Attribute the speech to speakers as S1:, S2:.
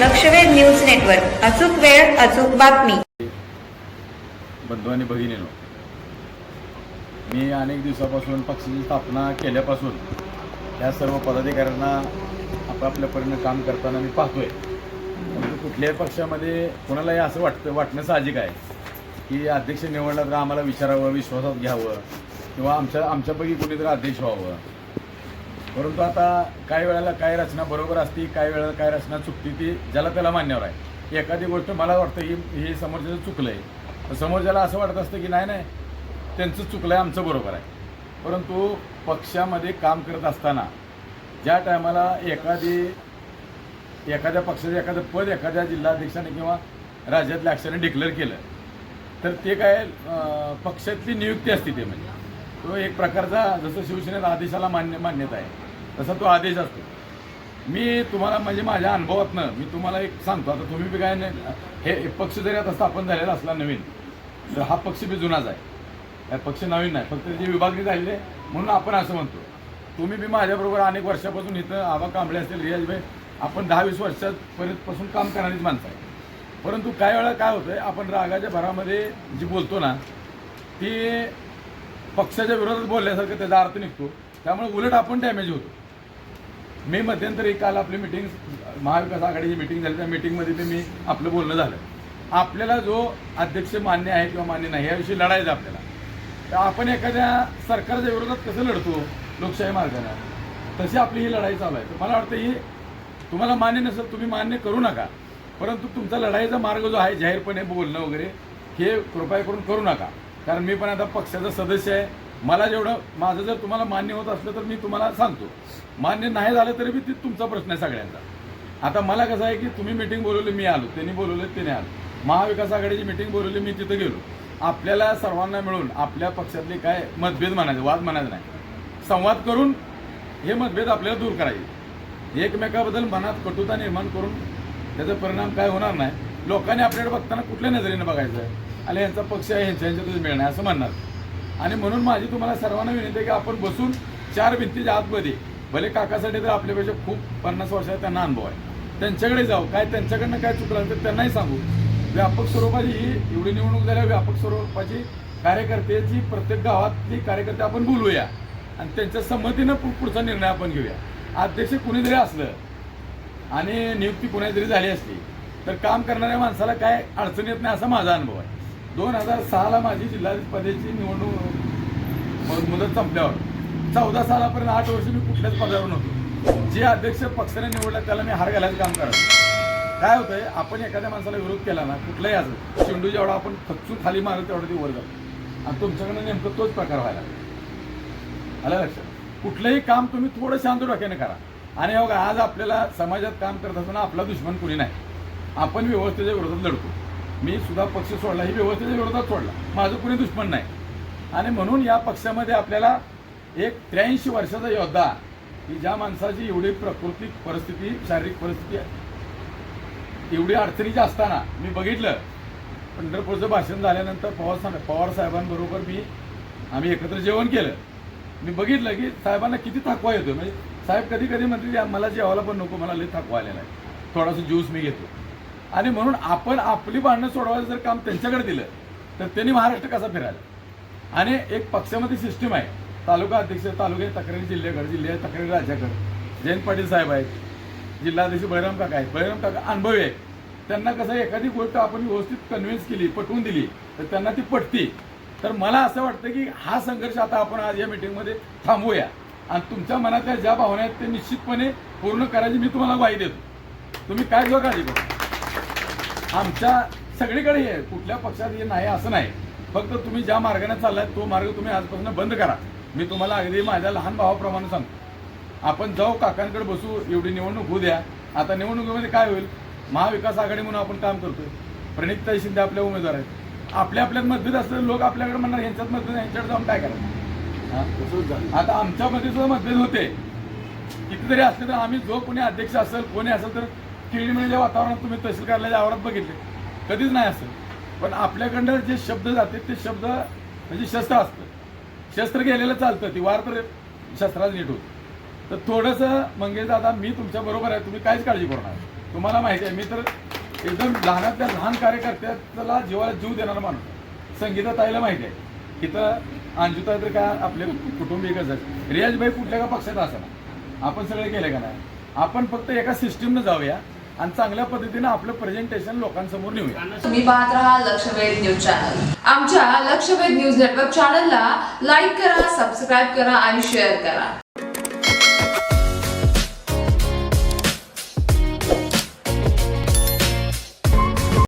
S1: लक्षवेध news network. अचूक वेळ अचूक बातमी.
S2: बंधू भगिनीनो मी अनेक दिवसापासून पक्षाची स्थापना केल्यापासून या सर्व पदाधिकाऱ्यांना आपापल्या परीने काम करताना मी पाहतोय. परंतु कुठल्याही पक्षामध्ये कोणालाही असं वाटतं वाटणं साहजिक आहे की अध्यक्ष निवडला तर आम्हाला विचारावं विश्वासात घ्यावं किंवा आमच्या आमच्यापैकी कुणीतरी अध्यक्ष व्हावं. परंतु आता काही वेळेला काय रचना बरोबर असती काही वेळेला काय रचना चुकती ती ज्याला त्याला मान्यवर आहे. एखादी गोष्ट मला वाटतं ही हे समोरच्याचं चुकलं आहे तर समोरच्याला असं वाटत असतं की नाही नाही त्यांचं चुकलं आहे आमचं बरोबर आहे. परंतु पक्षामध्ये काम करत असताना ज्या टायमाला एखादी एखाद्या पक्षाचं एखादं पद एखाद्या जिल्हाध्यक्षाने किंवा राज्यातल्या अक्षराने डिक्लेअर केलं तर ते काय पक्षातली नियुक्ती असते ते म्हणजे. तो एक प्रकारचा जसं शिवसेनेत आदेशाला मान्य मान्यता आहे तसा तो आदेश असतो. मी तुम्हाला म्हणजे माझ्या अनुभवातनं मी तुम्हाला एक सांगतो. आता तुम्ही बी काय नाही हे पक्ष जरी आता स्थापन झालेला असला नवीन तर हा पक्ष बी जुनाच आहे. पक्ष नवीन नाही फक्त त्याची विभागणी झालेली आहे म्हणून आपण असं म्हणतो. तुम्ही बी माझ्याबरोबर अनेक वर्षापासून इथं आबा कांबळे असतील रियाजभाई आपण दहा वीस वर्षापर्यंतपासून काम करणारीच माणसं आहे परंतु काही वेळा काय होतं आहे आपण रागाच्या भरामध्ये जी बोलतो ना ती पक्षाच्या विरोधात बोलल्यासारखं त्याचा अर्थ निघतो. त्यामुळे उलट आपण डॅमेज होतो. मी मध्यंतरी काल आपली मिटिंग महाविकास आघाडीची मिटिंग झाली. त्या मिटिंगमध्ये ते मी आपलं बोलणं झालं. आपल्याला जो अध्यक्ष मान्य आहे किंवा मान्य नाही याविषयी लढायचं आपल्याला. तर आपण एखाद्या सरकारच्या विरोधात कसं लढतो लोकशाही मार्गाने? तशी आपली ही लढाई चालू आहे. तर मला वाटतं ही तुम्हाला मान्य नसेल तुम्ही मान्य करू नका. परंतु तुमचा लढाईचा मार्ग जो आहे जाहीरपणे बोलणं वगैरे हे कृपया करून करू नका. कारण मी पण आता पक्षाचा सदस्य आहे. मला जेवढं माझं जर तुम्हाला मान्य होत असलं तर मी तुम्हाला सांगतो. मान्य नाही झालं तरी बी ती तुमचा प्रश्न आहे सगळ्यांचा. आता मला कसं आहे की तुम्ही मिटिंग बोलवली मी आलो. त्यांनी बोलवलं त्याने आलो. महाविकास आघाडीची मिटिंग बोलवली मी तिथं गेलो. आपल्याला सर्वांना मिळून आपल्या पक्षातले काय मतभेद म्हणायचे वाद म्हणायचे नाही. संवाद करून हे मतभेद आपल्याला दूर करायचे. एकमेकाबद्दल मनात कटुता निर्माण करून त्याचा परिणाम काय होणार नाही? लोकांनी आपल्याकडे बघताना कुठल्या नजरेने बघायचं? आणि यांचा पक्ष आहे ह्यांच्या ह्यांच्यातच मिळणार असं म्हणणार. आणि म्हणून माझी तुम्हाला सर्वांना विनंती आहे की आपण बसून चार भिंतीच्या आतमध्ये भले काकासाठी तर आपल्यापेक्षा खूप पन्नास वर्षाचा त्यांना अनुभव आहे. त्यांच्याकडे जाऊ काय त्यांच्याकडनं काय चुकलं तर त्यांनाही सांगू. व्यापक स्वरूपाची ही एवढी निवडणूक झाल्या व्यापक स्वरूपाची कार्यकर्त्याची प्रत्येक गावातली कार्यकर्ते आपण बोलूया. आणि त्यांच्या संमतीनं पु- पुढचा निर्णय आपण घेऊया. अध्यक्ष कुणी जरी असलं आणि नियुक्ती कुणी जरी झाली असली तर काम करणाऱ्या माणसाला काय अडचण येत नाही असा माझा अनुभव आहे. दोन हजार सहाला माझी जिल्हाधिपतीची निवडणूक मुदत संपल्यावर चौदा सालापर्यंत आठ वर्ष मी कुठल्याच पदावर नव्हतो. जे अध्यक्ष पक्षाने निवडला त्याला मी हार घालायचं काम करायचं काय होतंय आपण एखाद्या माणसाला विरोध केला ना कुठलाही असं चेंडू जेवढा आपण खचून खाली मारत तेवढं ती वर जातो. आणि तुमच्याकडनं नेमकं तोच प्रकार व्हायला लागला. आलं लक्षात? कुठलंही काम तुम्ही थोडं शांत डोक्याने करा. आणि बघा आज आपल्याला समाजात काम करत असताना आपला दुश्मन कुणी नाही. आपण व्यवस्थेच्या विरोधात लढतो. मी सुद्धा पक्ष सोडला ही व्यवस्थेच्या विरोधात सोडला. माझं कुणी दुश्मन नाही. आणि म्हणून या पक्षामध्ये आपल्याला एक त्र्याऐंशी वर्षाचा योद्धा की ज्या माणसाची एवढी प्राकृतिक परिस्थिती शारीरिक परिस्थिती एवढी अडचणीची असताना मी बघितलं पंढरपूरचं भाषण झाल्यानंतर पवार साहेब पवार साहेबांबरोबर मी आम्ही एकत्र जेवण केलं. मी बघितलं की साहेबांना किती थकवा येतो म्हणजे साहेब कधी कधी म्हणते मला जेवायला पण नको मला लई थकवा आलेला आहे. थोडासा ज्यूस मी घेतो. आणि म्हणून आपण आपली भांडणं सोडवायचं जर काम त्यांच्याकडे दिलं तर त्यांनी महाराष्ट्र कसा फिरायला? आणि एक पक्षामध्ये सिस्टीम आहे. तालुका अध्यक्ष तालुके तक्रारी जिल्ह्याकडे जिल्ह्या तक्रारी राज्याकडे. जयंत पाटील साहेब आहेत जिल्हाध्यक्ष बैराम काका आहेत. बैराम काका अनुभवी आहेत. त्यांना कसं एखादी गोष्ट आपण व्यवस्थित कन्व्हिन्स केली पटवून दिली तर त्यांना ती पटती. तर मला असं वाटतं की हा संघर्ष आता आपण आज या मिटिंगमध्ये थांबवूया आणि तुमच्या मनातल्या ज्या भावना आहेत ते निश्चितपणे पूर्ण करायची मी तुम्हाला ग्वाही देतो. तुम्ही काय जो काळजी करू? आमच्या सगळीकडे हे आहे. कुठल्या पक्षात हे नाही असं नाही. फक्त तुम्ही ज्या मार्गाने चाललाय तो मार्ग तुम्ही आजपासून बंद करा. मी तुम्हाला अगदी माझ्या लहान भावाप्रमाणे सांगतो. आपण जाऊ काकांकडे बसू एवढी निवडणूक होऊ द्या. आता निवडणुकीमध्ये काय होईल? महाविकास आघाडी म्हणून आपण काम करतोय. प्रणितताई शिंदे आपल्या उमेदवार आहेत. आपल्या आपल्यात मतभेद असलेले लोक आपल्याकडे म्हणणार यांच्यात मतभेद यांच्याकडे जाऊन काय करायचं? आता आमच्यामध्ये सुद्धा मतभेद होते. कितीतरी असले तर आम्ही जो कोणी अध्यक्ष असेल कोणी असेल तर किळीमिळीच्या म्हणजे वातावरणात तुम्ही तहसील कार्यालयाच्या आवारात बघितले. कधीच नाही असं. पण आपल्याकडनं जे शब्द जाते ते शब्द म्हणजे शस्त्र असतं. शस्त्र गेलेलं चालतं ती वार तर शस्त्राच नीट होत. तर थोडंसं मंगेश दादा मी तुमच्या बरोबर आहे तुम्ही काहीच काळजी करणार तुम्हाला माहिती आहे मी तर एकदम लहानातल्या लहान कार्यकर्त्याला जीवाला जीव देणारा माणूस संगीता ताईला माहिती आहे. इथं अंजुता तर काय आपले कुटुंबिकच आहेत रियाजभाई कुठल्या का पक्षात असणार? आपण सगळे केले का नाही? आपण फक्त एका सिस्टीमनं जाऊया. आणि चांगल्या पद्धतीनं आपलं प्रेझेंटेशन लोकांसमोर नेऊया.
S3: तुम्ही पाहत राहा लक्षवेध न्यूज चॅनल आमच्या लक्षवेध न्यूज नेटवर्क चॅनलला लाईक करा सबस्क्राईब करा आणि शेअर करा.